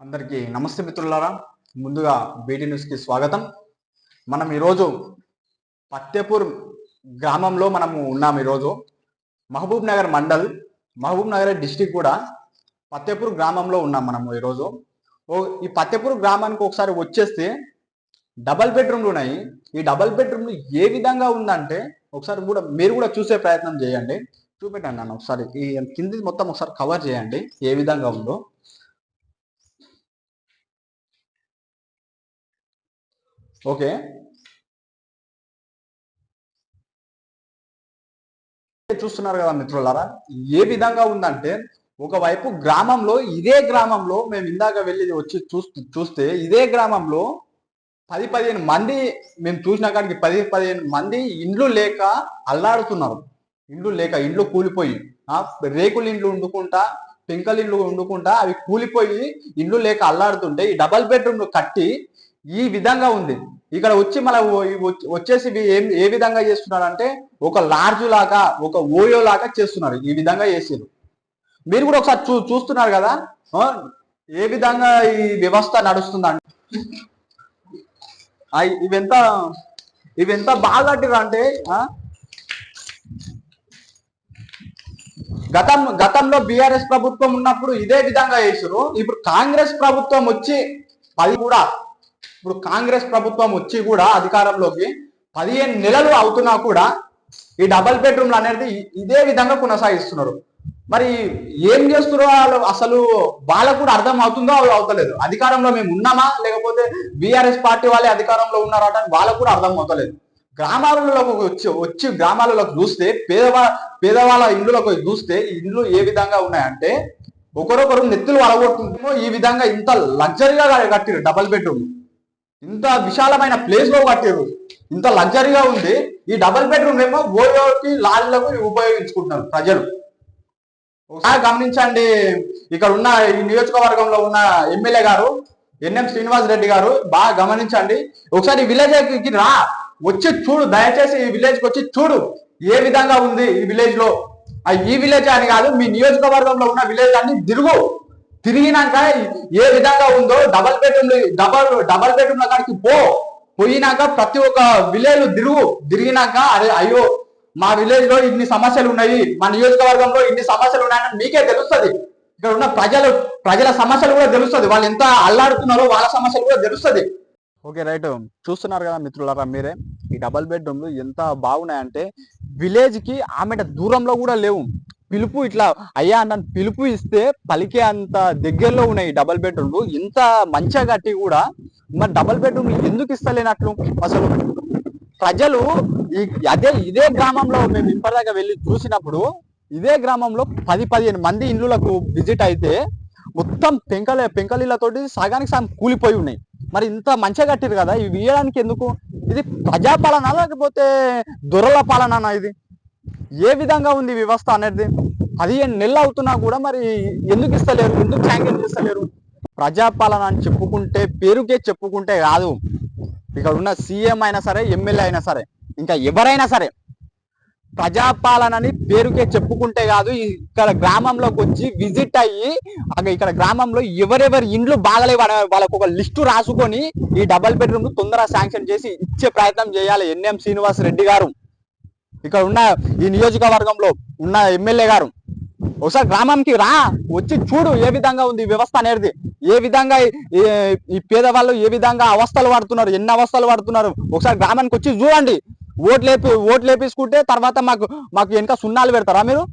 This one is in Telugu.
అందరికీ నమస్తే మిత్రులారా. ముందుగా బీటీ న్యూస్కి స్వాగతం. మనం ఈరోజు పత్తేపూర్ గ్రామంలో మనము ఉన్నాం ఈరోజు. మహబూబ్ నగర్ మండల్ మహబూబ్ నగర్ డిస్టిక్ కూడా పత్తేపూర్ గ్రామంలో ఉన్నాం మనము ఈరోజు. ఓ ఈ పత్తేపూర్ గ్రామానికి ఒకసారి వచ్చేస్తే డబల్ బెడ్రూమ్లు ఉన్నాయి. ఈ డబల్ బెడ్రూమ్లు ఏ విధంగా ఉందంటే ఒకసారి కూడా మీరు కూడా చూసే ప్రయత్నం చేయండి. చూపెట్టండి నన్ను ఒకసారి. ఈ కింది మొత్తం ఒకసారి కవర్ చేయండి. ఏ విధంగా ఉందో. ఓకే. చూస్తున్నారు కదా మిత్రులారా ఏ విధంగా ఉందంటే ఒకవైపు గ్రామంలో ఇదే గ్రామంలో మేము ఇందాక వెళ్ళి వచ్చి చూస్తూ చూస్తే ఇదే గ్రామంలో పది పదిహేను మంది మేము చూసిన కాడికి పది పదిహేను మంది ఇండ్లు లేక అల్లాడుతున్నారు. ఇండ్లు లేక ఇండ్లు కూలిపోయి. రేకులు ఇండ్లు వండుకుంటా పెంకలు ఇండ్లు వండుకుంటా అవి కూలిపోయి ఇండ్లు లేక అల్లాడుతుంటే ఈ డబల్ బెడ్రూమ్లు కట్టి ఈ విధంగా ఉంది. ఇక్కడ వచ్చి మన వచ్చేసి ఇవి ఏం ఏ విధంగా చేస్తున్నారు అంటే ఒక లార్జ్ లాగా ఒక ఓయో లాగా చేస్తున్నారు. ఈ విధంగా చేసారు మీరు కూడా ఒకసారి చూ చూస్తున్నారు కదా? ఏ విధంగా ఈ వ్యవస్థ నడుస్తుందంటే ఇవెంత ఇవెంత బాగా అంటే గతం గతంలో బీఆర్ఎస్ ప్రభుత్వం ఉన్నప్పుడు ఇదే విధంగా చేసారు ఇప్పుడు కాంగ్రెస్ ప్రభుత్వం వచ్చి అది కూడా ఇప్పుడు కాంగ్రెస్ ప్రభుత్వం వచ్చి కూడా అధికారంలోకి పదిహేను నెలలు అవుతున్నా కూడా ఈ డబల్ బెడ్రూమ్లు అనేది ఇదే విధంగా కొనసాగిస్తున్నారు. మరి ఏం చేస్తున్నారో వాళ్ళు? అసలు వాళ్ళకు కూడా అర్థం అవుతుందో అవి అవుతలేదు. అధికారంలో మేము ఉన్నామా? లేకపోతే బీఆర్ఎస్ పార్టీ వాళ్ళే అధికారంలో ఉన్నారట అని వాళ్ళకు కూడా అర్థం అవుతలేదు. గ్రామాలలోకి వచ్చి వచ్చి గ్రామాలలోకి చూస్తే పేదవా పేదవాళ్ళ ఇండ్లలోకి చూస్తే ఇండ్లు ఏ విధంగా ఉన్నాయంటే ఒకరొకరు నెత్తులు అలగొట్టుకుంటూ ఈ విధంగా ఇంత లగ్జరీగా కట్టిరు డబల్ బెడ్రూమ్ ఇంత విశాలమైన ప్లేస్లో కట్టారు ఇంత లగ్జరీగా ఉంది. ఈ డబుల్ బెడ్రూమ్ ఏమో ఓయోకి లాళ్ళకు ఉపయోగించుకుంటున్నారు ప్రజలు. ఒకసారి గమనించండి. ఇక్కడ ఉన్న ఈ నియోజకవర్గంలో ఉన్న ఎమ్మెల్యే గారు ఎన్ఎం శ్రీనివాస్ రెడ్డి గారు బాగా గమనించండి. ఒకసారి ఈ విలేజ్ రా. వచ్చి చూడు దయచేసి ఈ విలేజ్కి వచ్చి చూడు. ఏ విధంగా ఉంది ఈ విలేజ్లో? ఈ విలేజ్ అని కాదు మీ నియోజకవర్గంలో ఉన్న విలేజ్ అన్ని తిరుగు. తిరిగినాక ఏ విధంగా ఉందో double bedroom double double bedroom కాడికి పో. పోయినాక ప్రతి ఒక్క విలేజ్ తిరుగు. తిరిగినాక అరే అయ్యో మా విలేజ్లో ఇన్ని సమస్యలు ఉన్నాయి. మా నియోజకవర్గంలో ఇన్ని సమస్యలు ఉన్నాయని మీకే తెలుస్తుంది. ఇక్కడ ఉన్న ప్రజలు ప్రజల సమస్యలు కూడా తెలుస్తుంది. వాళ్ళు ఎంత అల్లాడుతున్నారో వాళ్ళ సమస్యలు కూడా తెలుస్తుంది. Okay right. చూస్తున్నారు కదా మిత్రులారా మీరే ఈ డబల్ బెడ్రూమ్లు ఎంత బాగున్నాయంటే విలేజ్కి ఆమె దూరంలో కూడా లేవు. పిలుపు ఇట్లా అయ్యా నన్ను పిలుపు ఇస్తే పలికే అంత దగ్గరలో ఉన్నాయి డబల్ బెడ్రూమ్లు ఇంత మంచిగా కట్టి కూడా మరి డబల్ బెడ్రూమ్ ఎందుకు ఇస్తలేనట్లు అసలు? ప్రజలు ఈ అదే ఇదే గ్రామంలో మేము ఇప్పటిదాకా వెళ్ళి చూసినప్పుడు ఇదే గ్రామంలో పది పదిహేను మంది ఇండ్లకు విజిట్ అయితే మొత్తం పెంకల పెంకలీలతోటి సగానికి సగం కూలిపోయి ఉన్నాయి. మరి ఇంత మంచిగా కట్టారు కదా? ఇవి వేయడానికి ఎందుకు? ఇది ప్రజాపాలన లేకపోతే దొరల పాలన ఇది? ఏ విధంగా ఉంది వ్యవస్థ అనేది? పదిహేను నెలలు అవుతున్నా కూడా మరి ఎందుకు ఇస్తలేరు? ఎందుకు శాంక్షన్ చేస్తలేరు ప్రజాపాలన అని చెప్పుకుంటే పేరుకే చెప్పుకుంటే కాదు. ఇక్కడ ఉన్న సీఎం అయినా సరే ఎమ్మెల్యే అయినా సరే ఇంకా ఎవరైనా సరే ప్రజాపాలనని పేరుకే చెప్పుకుంటే కాదు. ఇక్కడ గ్రామంలోకి వచ్చి విజిట్ అయ్యి ఇక్కడ గ్రామంలో ఎవరెవరి ఇండ్లు బాగలేవు వాళ్ళకు ఒక లిస్టు రాసుకొని ఈ డబల్ బెడ్రూమ్ తొందరగా శాంక్షన్ చేసి ఇచ్చే ప్రయత్నం చేయాలి. ఎన్ఎం శ్రీనివాస్ రెడ్డి గారు. ఇక్కడ ఉన్న ఈ నియోజకవర్గంలో ఉన్న ఎమ్మెల్యే గారు ఒకసారి గ్రామంకి రా వచ్చి చూడు ఏ విధంగా ఉంది వ్యవస్థ అనేది. ఏ విధంగా ఈ- పేదవాళ్ళు ఏ విధంగా అవస్థలు పడుతున్నారు ఎన్ని అవస్థలు పడుతున్నారు ఒకసారి గ్రామానికి వచ్చి చూడండి. ఓట్లు లేపి ఓట్లు లేపించుకుంటే తర్వాత మాకు మాకు వెనక సున్నాలు పెడతారా మీరు?